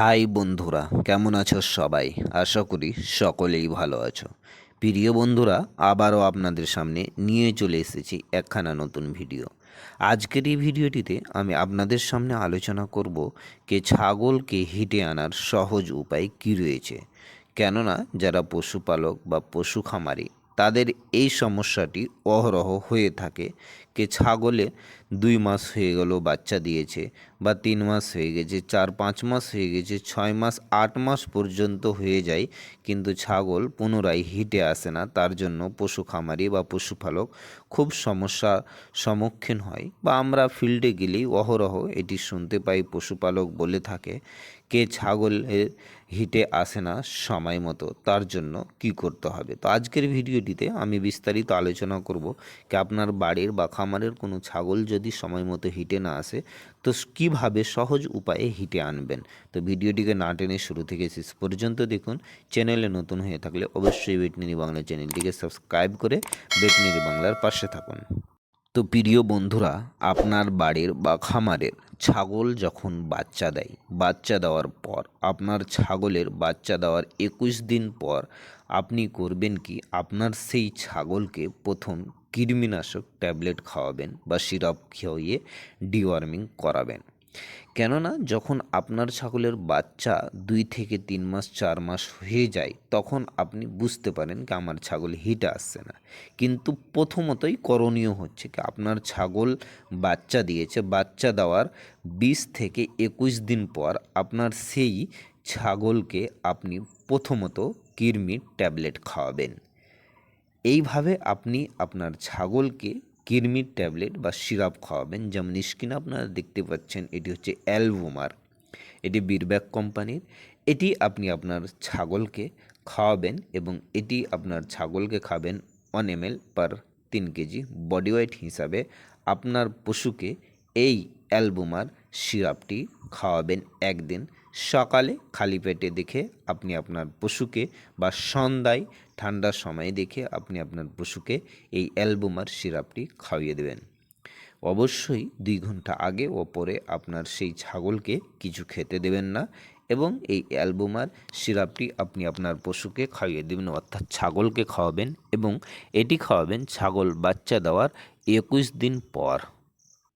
High বন্ধুরা, কেমন আছো সবাই? আশা করি সকলেই ভালো আছো। প্রিয় বন্ধুরা, আবারও আপনাদের সামনে নিয়ে চলে এসেছি একখানা নতুন ভিডিও। আজকের এই ভিডিওটিতে আমি আপনাদের সামনে আলোচনা করব কে ছাগলকে হিটে আনার সহজ উপায় কী রয়েছে। কেননা, যারা পশুপালক বা পশু খামারি তাদের এই সমস্যাটি অহরহ হয়ে থাকে। কে ছাগলে দুই মাস হয়ে গেল বাচ্চা দিয়েছে বা তিন মাস হয়ে গেছে, চার পাঁচ মাস হয়ে গেছে, ছয় মাস, আট মাস পর্যন্ত হয়ে যায়, কিন্তু ছাগল পুনরায় হিটে আসে না। তার জন্য পশু খামারি বা পশুপালক খুব সমস্যা সম্মুখীন হয় বা আমরা ফিল্ডে গেলেই অহরহ এটি শুনতে পাই পশুপালক বলে থাকে। কে ছাগলের হিটে আসে না সময় মতো, তার জন্য কি করতে হবে? তো আজকের ভিডিওটিতে আমি বিস্তারিত আলোচনা করব কি আপনার বাড়ির বা খামারের কোনো ছাগল যদি সময় মতো হিটে না আসে, তো কীভাবে সহজ উপায়ে হিটে আনবেন? তো ভিডিওটিকে না টেনে শুরু থেকে শেষ পর্যন্ত দেখুন। চ্যানেলে নতুন হয়ে থাকলে অবশ্যই বেটনিরি বাংলা চ্যানেলটিকে সাবস্ক্রাইব করে বেটনিরি বাংলার পাশে থাকুন। তো প্রিয় বন্ধুরা, আপনার বাড়ির বা খামারের ছাগল যখন বাচ্চা দেয়, বাচ্চা দেওয়ার পর, আপনার ছাগলের বাচ্চা দেওয়ার একুশ দিন পর আপনি করবেন কি, আপনার সেই ছাগলকে প্রথম কৃমিনাশক ট্যাবলেট খাওয়াবেন বা সিরাপ খাওয়িয়ে ডিওয়ার্মিং করাবেন। কেননা যখন আপনার ছাগলের বাচ্চা দুই থেকে তিন মাস, চার মাস হয়ে যায়, তখন আপনি বুঝতে পারেন কি আমার ছাগল হিটে আসছে না। কিন্তু প্রথমতই করণীয় হচ্ছে কি আপনার ছাগল বাচ্চা দিয়েছে, বাচ্চা দেওয়ার বিশ থেকে একুশ দিন পর আপনার সেই ছাগলকে আপনি প্রথমত কৃমির ট্যাবলেট খাওয়াবেন। এইভাবে আপনি আপনার ছাগলকে কৃমির ট্যাবলেট বা সিরাপ খাওয়াবেন। যেমন স্কিন আপনারা দেখতে পাচ্ছেন, এটি হচ্ছে অ্যালবোমার এটি বীরব্যাক কোম্পানির। এটি আপনি আপনার ছাগলকে খাওয়াবেন এবং এটি আপনার ছাগলকে খাবেন ওয়ান এম এল পার তিন কেজি বডি ওয়েট হিসাবে আপনার পশুকে এই অ্যালবোমার সিরাপটি খাওয়াবেন একদিন। সকালে খালি পেটে দেখে আপনি আপনার পশুকে বা সন্ধ্যায় ঠান্ডার সময় দেখে আপনি আপনার পশুকে এই অ্যালবোমার সিরাপটি খাইয়ে দেবেন। অবশ্যই দুই ঘণ্টা আগে ও পরে আপনার সেই ছাগলকে কিছু খেতে দেবেন না এবং এই অ্যালবোমার সিরাপটি আপনি আপনার পশুকে খাইয়ে দেবেন, অর্থাৎ ছাগলকে খাওয়াবেন এবং এটি খাওয়াবেন ছাগল বাচ্চা দেওয়ার একুশ দিন পর।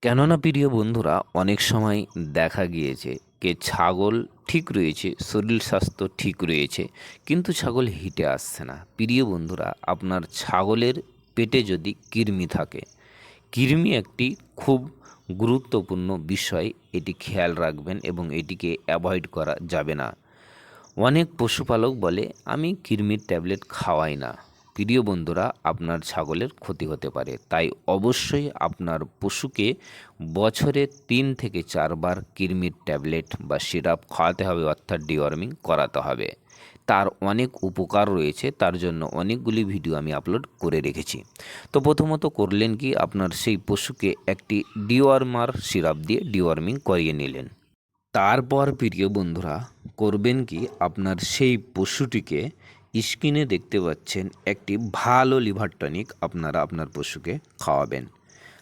কেননা প্রিয় বন্ধুরা, অনেক সময় দেখা গিয়েছে কে ছাগল ঠিক রয়েছে, শরীর স্বাস্থ্য ঠিক রয়েছে, কিন্তু ছাগল হিটে আসছে না। প্রিয় বন্ধুরা, আপনার ছাগলের পেটে যদি কৃমি থাকে, কৃমি একটি খুব গুরুত্বপূর্ণ বিষয়, এটি খেয়াল রাখবেন এবং এটিকে অ্যাভয়েড করা যাবে না। অনেক পশুপালক বলে, আমি কৃমির ট্যাবলেট খাওয়াই না। প্রিয় বন্ধুরা, আপনার ছাগলের ক্ষতি হতে পারে। তাই অবশ্যই আপনার পশুকে বছরে তিন থেকে চারবার কৃমির ট্যাবলেট বা সিরাপ খাওয়াতে হবে, অর্থাৎ ডিওয়ার্মিং করাতে হবে। তার অনেক উপকার রয়েছে, তার জন্য অনেকগুলি ভিডিও আমি আপলোড করে রেখেছি। তো প্রথমত করলেন কি, আপনার সেই পশুকে একটি ডিওয়ার্মার সিরাপ দিয়ে ডিওয়ার্মিং করিয়ে নিলেন। তারপর প্রিয় বন্ধুরা, করবেন কি, আপনার সেই পশুটিকে স্ক্রিনে দেখতে পাচ্ছেন একটি ভালো লিভার টনিক আপনারা আপনার পশুকে খাওয়াবেন।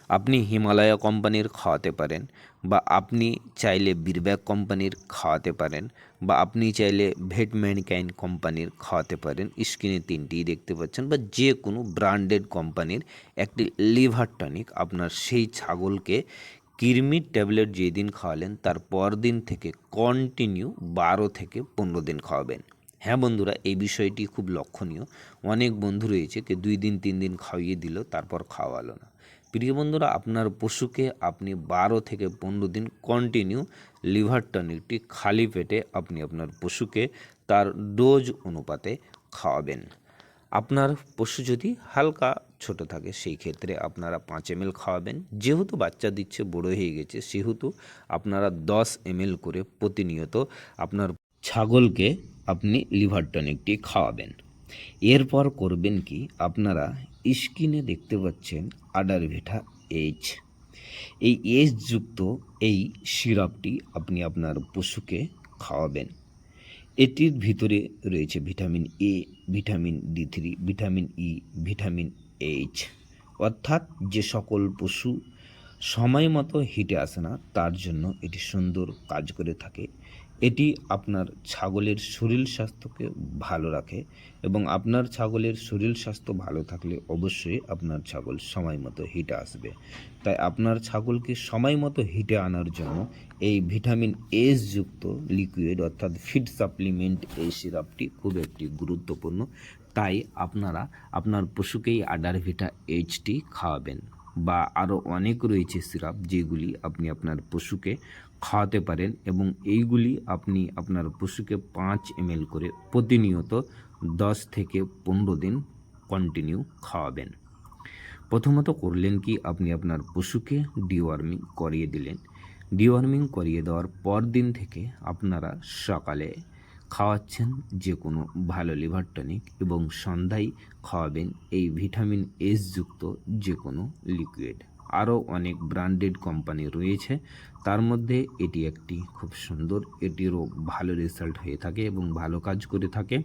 আপনি হিমালয়া কোম্পানির খাওয়াতে পারেন বা আপনি চাইলে বীরব্যাক কোম্পানির খাওয়াতে পারেন বা আপনি চাইলে ভেটম্যানকাইন কোম্পানির খাওয়াতে পারেন। স্ক্রিনে তিনটিই দেখতে পাচ্ছেন বা যে কোনো ব্র্যান্ডেড কোম্পানির একটি লিভার টনিক আপনার সেই ছাগলকে কৃমির ট্যাবলেট যেদিন খাওয়ালেন তার পরদিন থেকে কন্টিনিউ বারো থেকে পনেরো দিন খাওয়াবেন। হ্যাঁ বন্ধুরা, এই বিষয়টি খুব লক্ষণীয়। অনেক বন্ধু রয়েছে কে দুই দিন, তিন দিন খাইয়ে দিল, তারপর খাওয়ালো না। প্রিয় বন্ধুরা, আপনার পশুকে আপনি বারো থেকে পনেরো দিন কন্টিনিউ লিভার টনিকটি খালি পেটে আপনি আপনার পশুকে তার ডোজ অনুপাতে খাওয়াবেন। আপনার পশু যদি হালকা ছোট থাকে, সেই ক্ষেত্রে আপনারা পাঁচ এম খাওয়াবেন। যেহেতু বাচ্চা দিচ্ছে, বড় হয়ে গেছে, সেহেতু আপনারা দশ এম করে প্রতিনিয়ত আপনার ছাগলকে আপনি লিভার টনিকটি খাওয়াবেন। এরপর করবেন কি, আপনারা স্কিনে দেখতে পাচ্ছেন আডারভেটা এইচ। এই এইচযুক্ত এই সিরাপটি আপনি আপনার পশুকে খাওয়াবেন। এটির ভিতরে রয়েছে vitamin A, vitamin D three, vitamin E, vitamin H. অর্থাৎ যে সকল পশু সময় মতো হিটে আসে না, তার জন্য এটি সুন্দর কাজ করে থাকে। এটি আপনার ছাগলের শরীর স্বাস্থ্যকে ভালো রাখে এবং আপনার ছাগলের শরীর স্বাস্থ্য ভালো থাকলে অবশ্যই আপনার ছাগল সময় মতো হিটে আসবে। তাই আপনার ছাগলকে সময় মতো হিটে আনার জন্য এই ভিটামিন এস যুক্ত লিকুইড অর্থাৎ ফিড সাপ্লিমেন্ট এই সিরাপটি খুব একটি গুরুত্বপূর্ণ। তাই আপনারা আপনার পশুকেই আডারভিটা এইচটি খাওয়াবেন। বা আরও অনেক রয়েছে সিরাপ যেগুলি আপনি আপনার পশুকে খাওয়াতে পারেন এবং এইগুলি আপনি আপনার পশুকে পাঁচ এম করে প্রতিনিয়ত দশ থেকে পনেরো দিন কন্টিনিউ খাওয়াবেন। প্রথমত করলেন কি, আপনি আপনার পশুকে ডিওয়ার্মিং করিয়ে দিলেন। ডিওয়ার্মিং করিয়ে দেওয়ার পর দিন থেকে আপনারা সকালে খাওয়াচ্ছেন যে কোনো ভালো লিভার টনিক এবং সন্ধ্যায় খাওয়াবেন এই ভিটামিন এস যুক্ত যে কোনো লিকুইড আরও অনেক ব্র্যান্ডেড কোম্পানি রয়েছে, তার মধ্যে এটি একটি খুব সুন্দর, এটিরও ভালো রেজাল্ট হয়ে থাকে এবং ভালো কাজ করে থাকে।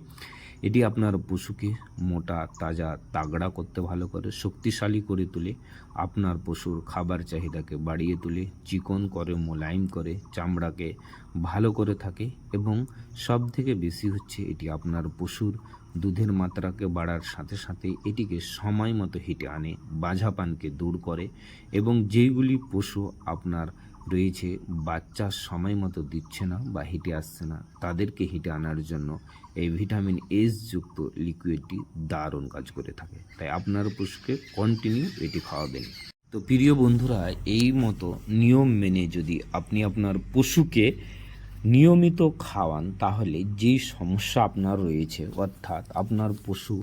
এটি আপনার পশুকে মোটা, তাজা, তাগড়া করতে ভালো করে, শক্তিশালী করে তোলে। আপনার পশুর খাবার চাহিদাকে বাড়িয়ে তোলে, চিকন করে, মোলায়েম করে, চামড়াকে ভালো করে থাকে এবং সব থেকে বেশি হচ্ছে এটি আপনার পশুর দুধের মাত্রাকে বাড়ার সাথে সাথে এটিকে সময় মতো হিটে আনে বাঝাপানকে দূর করে এবং যেইগুলি পশু আপনার রয়েছে, বাচ্চা সময় মতো দিচ্ছে না বা হিটে আসছে না। তাদেরকে হিটে আনার জন্য এই ভিটামিন এস যুক্ত লিকুইডটি দারুণ কাজ করে থাকে। তাই আপনার পশুকে কন্টিনিউ এটি খাওয়াবেন। তো প্রিয় বন্ধুরা, এই মতো নিয়ম মেনে যদি আপনি আপনার পশুকে নিয়মিত খাওয়ান, তাহলে যে সমস্যা আপনার রয়েছে, অর্থাৎ আপনার পশু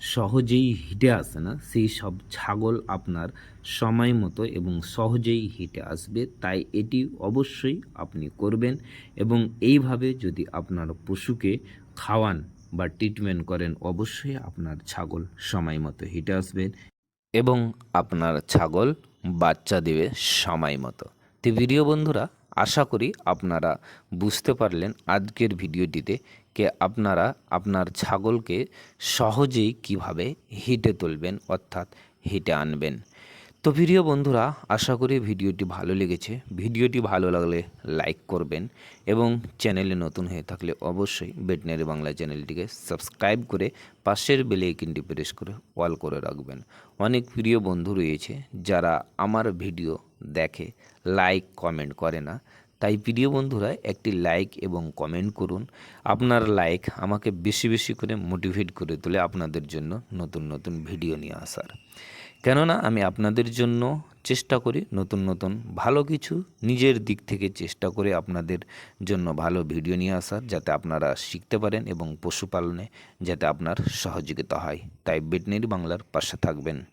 সহজেই হিটে আসে না। সেই সব ছাগল আপনার সময় মতো এবং সহজেই হিটে আসবে, তাই এটি অবশ্যই আপনি করবেন এবং এইভাবে যদি আপনার পশুকে খাওয়ান বা ট্রিটমেন্ট করেন, অবশ্যই আপনার ছাগল সময় মতো হিটে আসবে এবং আপনার ছাগল বাচ্চা দেবে সময় মতো। তো ভিডিও বন্ধুরা আশা করি আপনারা বুঝতে পারলেন আজকের ভিডিওটিতে কে আপনারা আপনার ছাগলকে সহজেই কীভাবে হিটে তুলবেন, অর্থাৎ হিটে আনবেন। তো প্রিয় বন্ধুরা, আশা করি ভিডিওটি ভালো লেগেছে। ভিডিওটি ভালো লাগলে লাইক করবেন এবং চ্যানেলে নতুন হয়ে থাকলে অবশ্যই বেটনারি বাংলা চ্যানেলটিকে সাবস্ক্রাইব করে পাশের বেলে আইকনটি প্রেস করে অল করে রাখবেন। অনেক প্রিয় বন্ধু রয়েছে যারা আমার ভিডিও দেখে লাইক কমেন্ট করে না। তাই প্রিয় বন্ধুরা, একটি লাইক এবং কমেন্ট করুন। আপনার লাইক আমাকে বেশি বেশি করে মোটিভেট করে তোলে আপনাদের জন্য নতুন নতুন ভিডিও নিয়ে আসার। কেননা, আমি আপনাদের জন্য চেষ্টা করি নতুন নতুন ভালো কিছু নিজের দিক থেকে চেষ্টা করে আপনাদের জন্য ভালো ভিডিও নিয়ে আসার, যাতে আপনারা শিখতে পারেন এবং পশুপালনে যাতে আপনার সহযোগিতা হয়। তাই বেটনেরি বাংলার পাশে থাকবেন।